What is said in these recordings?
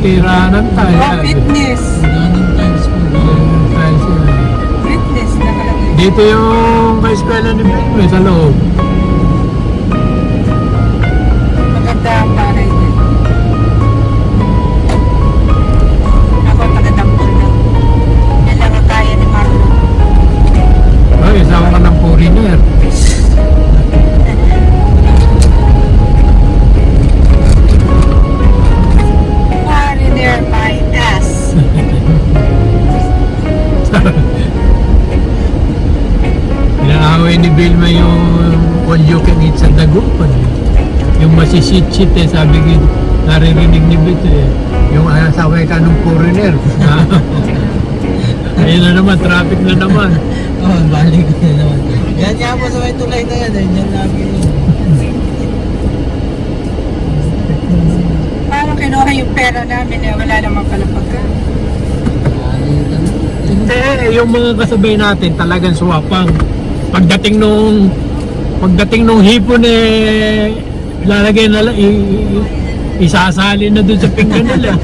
tiranan tayo. Oh, fitness. Ganun times po. Fitness nakalagay. Dito yung ka-eskwela ni Pedro sa loob. All you can eat sa Dagupan. Yung masishit-shit eh, sabi ko, naririnig ni Bito eh. Yung asawa ka ng foreigner. Ayun na naman, traffic na naman. Oh, balik na naman. Yan nga po sa may tulay na yan. eh. Yan lagi yun. Parang kinuha yung pera namin eh. Wala naman pala pagka. Hindi, yung mga kasabay natin talagang swapang. Pagdating nung pagdating nung hipon eh lalagay na lang isasali na doon sa pinggan nila.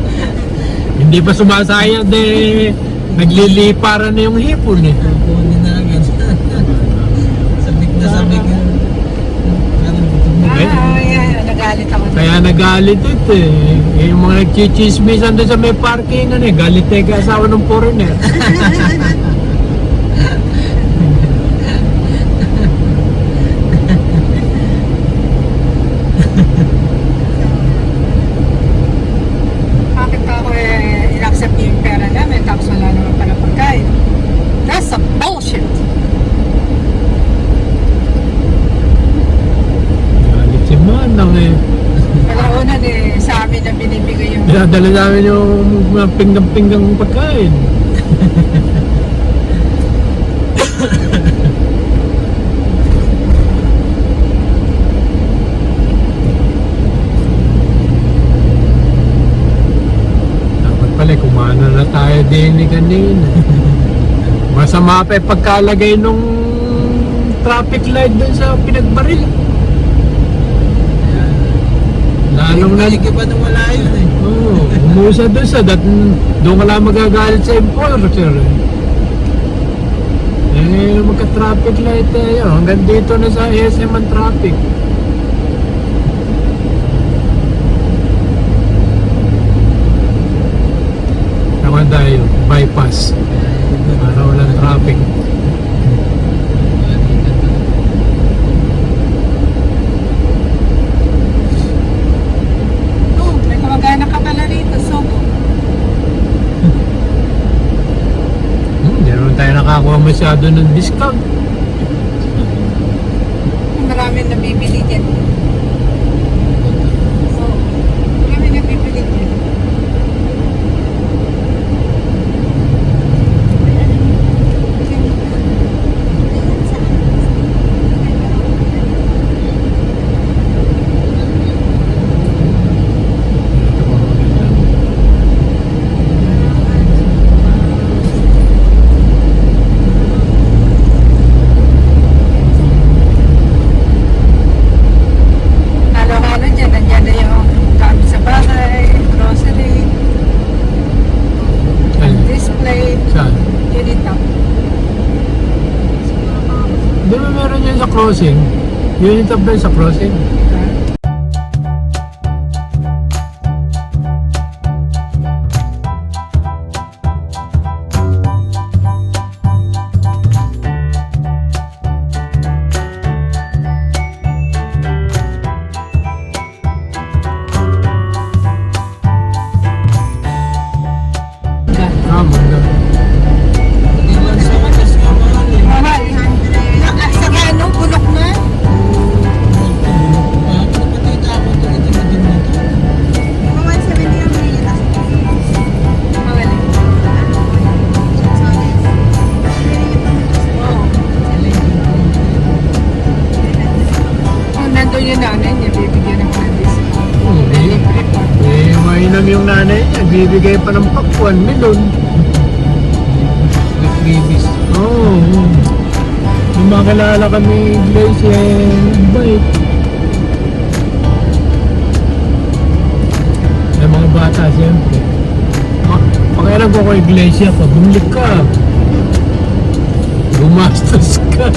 Hindi pa sumasayad eh nagliliparan na yung hipon eh. Kukunin na agad. sabik na sabik. yan. Ah, yeah. Nagalit ako. Kaya nagalit ito eh. Eh, Yung mga nagchichismisan doon sa may parking ano eh, galit eh kay asawa ng foreigner. Bakit pa ako eh, in-accept niyo yung pera namin tapos wala naman pala pagkain? That's a bullshit. Galit si Manang eh. Kalaunan eh, sa amin na binibigay Dinadala namin yung mga pinggang-pinggang pagkain. Dapat pala kumana na tayo din ni kanina. Masama pa yung pagkalagay nung traffic light dun sa pinagbaril. Lalong na Balik pa nung wala yun eh. Oo, umusa doon ka lang magagalit sa enforcer. Eh, eh magka-traffic light tayo. Hanggang dito na sa SM ang traffic. Naman tayo, bypass. Para walang traffic. Oh, may kamag-anak ka pala rito, Sobo. Hmm, Hindi naman tayo nakakuha masyado ng discount. Maraming nabibili dyan. Oh, maraming nabibili dyan. Ito pa maganda. Halo-halo dyan. Nandiyan na yung gamit sa bahay, grocery, Saan? display, Saan? unit up. Di ba meron yan sa crossing? Unit ba yun sa crossing? 1 million. The previous. Oo. Oh, Yung mga kilala kami, Glaze and Bait. Yung mga bata, siyempre. Pakialam ko kay Iglesia, pag bumalik ka, gumastos ka.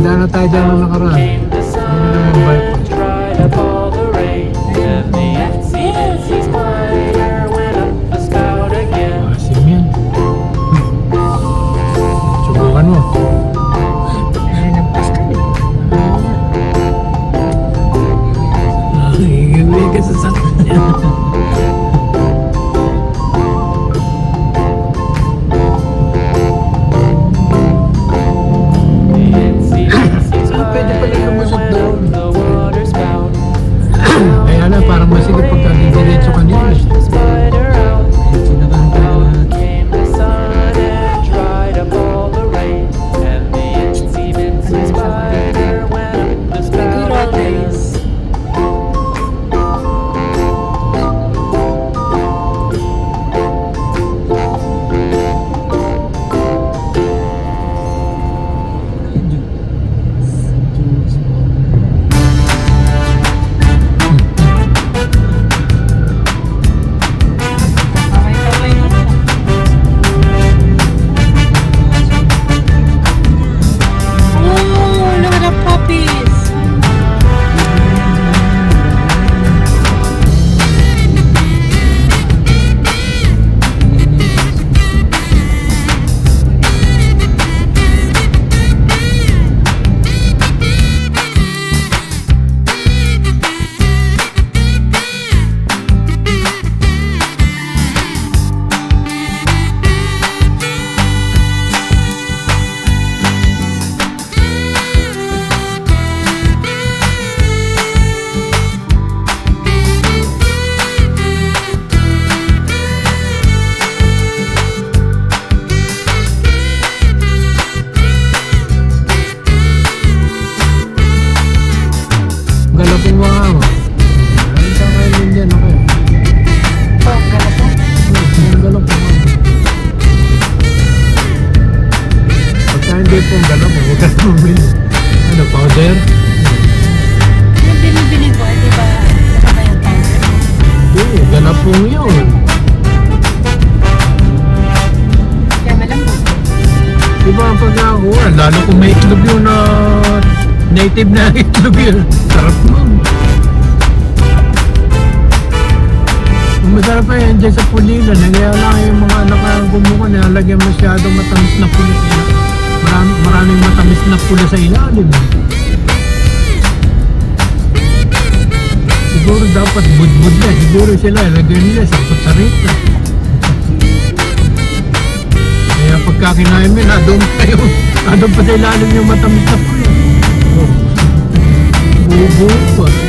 Dano tayo dyan nung nakaraan. Ano yung Hindi po, gano'n, mabukas mo bill. Ano, powder? Yung binibili ko, eh, di ba? Ano Saka yung powder? Oo, oh, ganap yun. Kaya malambot. Di ba, pag ako, lalo kung may itlog yun na native na itlog yun. Sarap mo. Masarap pa yan dyan sa pulilan. Kaya lang yung mga nakagumukan, nalagyan masyado matamis na pulis. Marami, maraming matamis na pula sa ilalim. Siguro dapat budbud na. Siguro sila, lagyan nila sa kutsarita. Kaya pagka kinain mo, nadun pa yung, nadun pa sa ilalim yung matamis na pula. Oh. Bubo pa.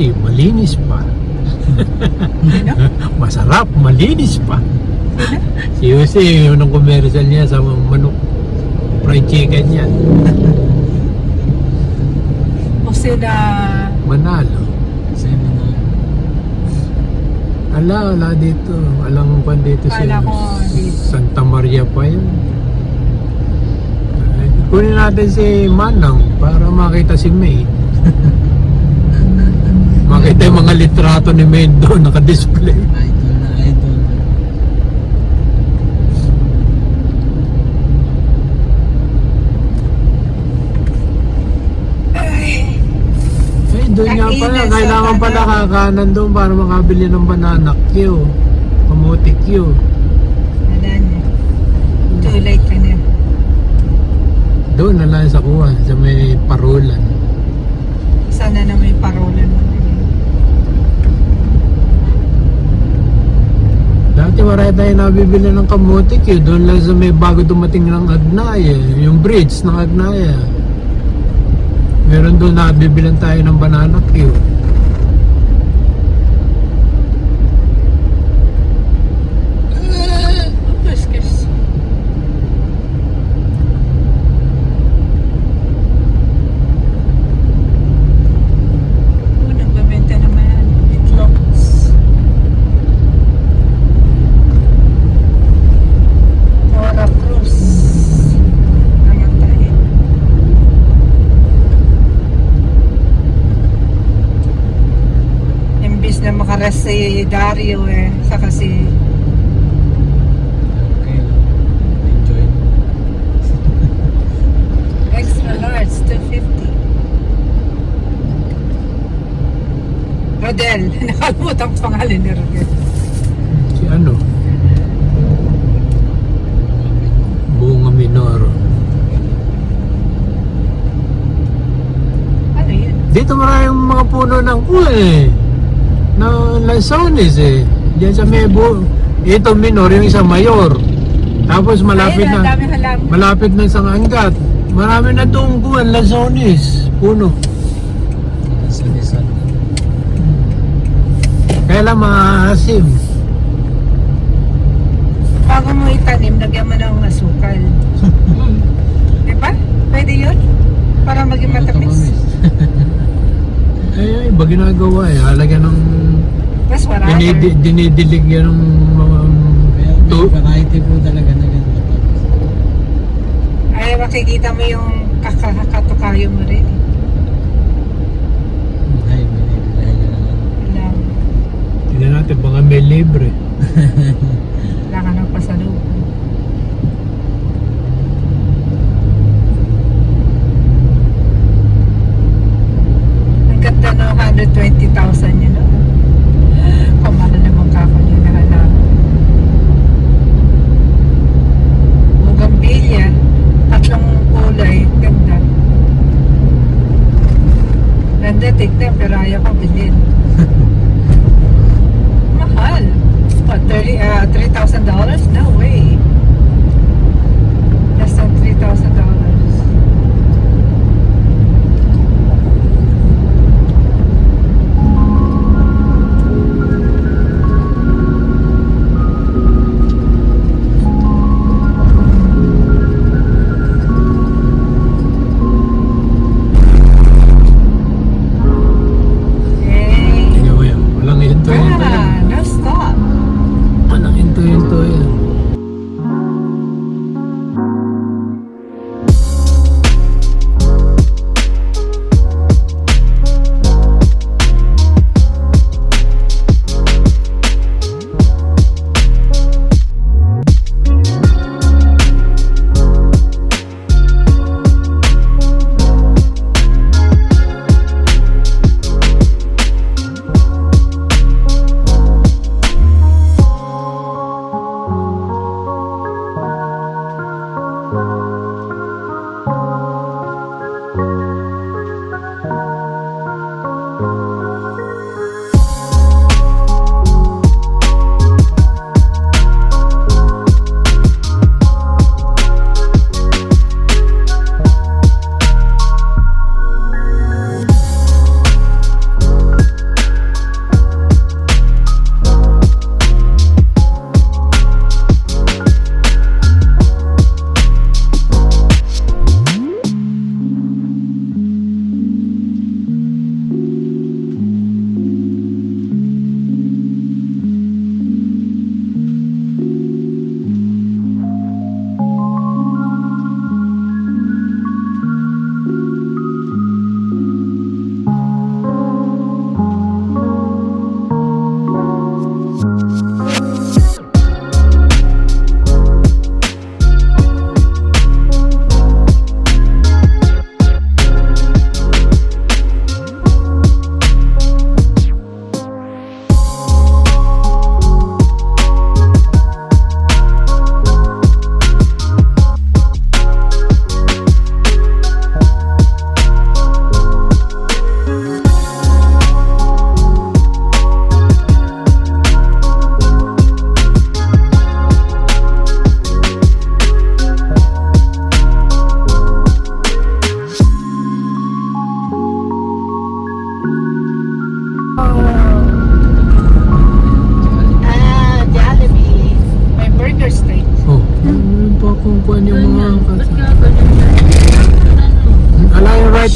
Na Jose. Malinis pa. Masarap. Malinis pa. Si Jose, yun ang commercial niya sa manok. Fried chicken niya. O sila, Manalo. Kasi mga Ala, ala dito. Alang kwan dito si Kala ko dito. Santa Maria pa yun. Kunin natin si Manang para makita si May. Pati mga litrato ni Maid doon nakadisplay. Idol na idol. Ay, doon nga pala. Kailangan Kailangan pala kakanan doon para makabili ng banana Q. Kamote Q. Wala na. Too late ka na. Doon na lang sa kuha, sa may parulan. Wala tayo nabibili ng kamuti Q. Doon lang sa may bago dumating ng Agnaya. Yung bridge ng Agnaya. Meron doon nabibilan tayo ng banana Q. Tapos kasi. Oh, nagbabenta naman. Itlocks. Tora Cruz. Namatay. Imbis na makaras si Dario eh, saka si Okay. Enjoy. Extra large, 250. Rodel, nakalimutan ko pangalan ni Rodel. Si ano? Bunga Minor. Ano yun? Dito maraming mga puno ng kuha eh. Ng lansones eh. Diyan sa Mebo. Ito minor, yung isa mayor. Tapos malapit Ayun, na, dami halaman. malapit na sa Angat. Marami na doon kuha, lansones. Puno. Kaya lang maasim. Bago mo itanim, lagyan mo ng asukal. Di ba? Pwede yun? Para maging matamis. Eh, iba ginagawa eh. Halagyan ng Mas marami. dinidi, dinidilig yan ng may to, variety po talaga na ganito. Ay, makikita mo yung kakatukayo mo rin. Ay, binibigay ka naman. Wala, Tingnan natin, baka may libre. wala ka ng pasalubong. Ang ganda no, 120,000 yun.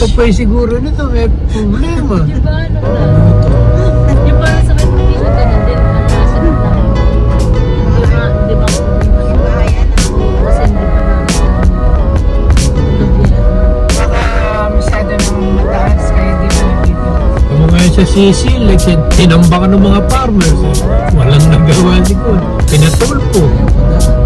Yung way siguro nito, may problema. Ba ano na? Yung parang sa kanya hindi siya ganun din. Ang nasa na tayo. Di ba? Di ba? Kasi hindi pa gabihan. Baka masyado nang mataas kaya di ba nakita. Kung ngayon sa Sicil, like, sin- tinambakan ng mga farmers. Eh. Walang nagawa siguro. Pinatulpo. Ano